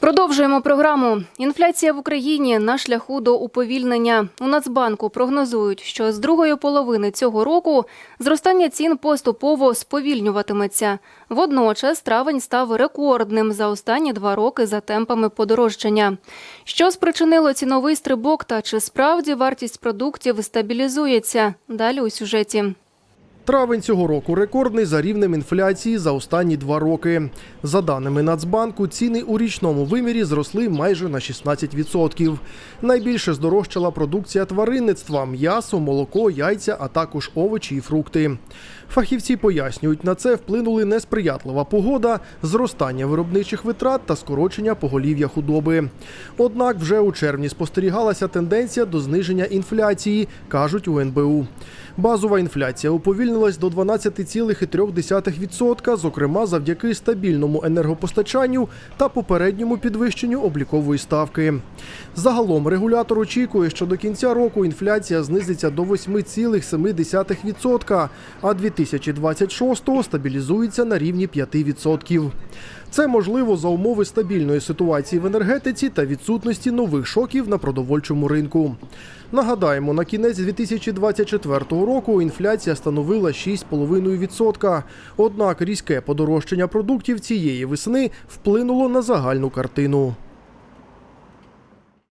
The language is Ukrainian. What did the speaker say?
Продовжуємо програму. Інфляція в Україні на шляху до уповільнення. У Нацбанку прогнозують, що з другої половини цього року зростання цін поступово сповільнюватиметься. Водночас травень став рекордним за останні два роки за темпами подорожчання. Що спричинило ціновий стрибок та чи справді вартість продуктів стабілізується? Далі у сюжеті. Травень цього року рекордний за рівнем інфляції за останні два роки. За даними Нацбанку, ціни у річному вимірі зросли майже на 16%. Найбільше здорожчала продукція тваринництва – м'ясо, молоко, яйця, а також овочі і фрукти. Фахівці пояснюють, на це вплинули несприятлива погода, зростання виробничих витрат та скорочення поголів'я худоби. Однак вже у червні спостерігалася тенденція до зниження інфляції, кажуть у НБУ. Базова інфляція уповільнилась до 12,3%, зокрема завдяки стабільному енергопостачанню та попередньому підвищенню облікової ставки. Загалом регулятор очікує, що до кінця року інфляція знизиться до 8,7%, а 2026 стабілізується на рівні 5%. Це можливо за умови стабільної ситуації в енергетиці та відсутності нових шоків на продовольчому ринку. Нагадаємо, на кінець 2024 року інфляція становила 6,5%. Однак різке подорожчання продуктів цієї весни вплинуло на загальну картину.